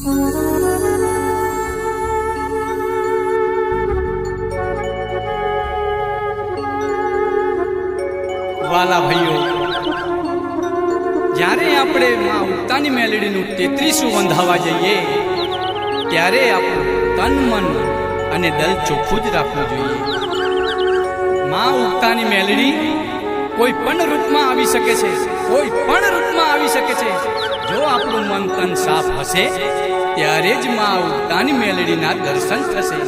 વાલા ભાઈઓ, જ્યારે આપણે માં ઉક્તાની મેલેડીનું તેત્રીસું બંધાવા જઈએ, ત્યારે આપણું તન, મન અને દલ ચોખ્ખું જ રાખવું જોઈએ. માં ઉક્તાની મેલેડી કોઈ પણ રૂપમાં આવી શકે છે, કોઈ પણ રૂપમાં આવી શકે છે. જો આપણું મન તન સાફ હશે ત્યારે જ માં ઉગતાની મેલેડીના દર્શન થશે.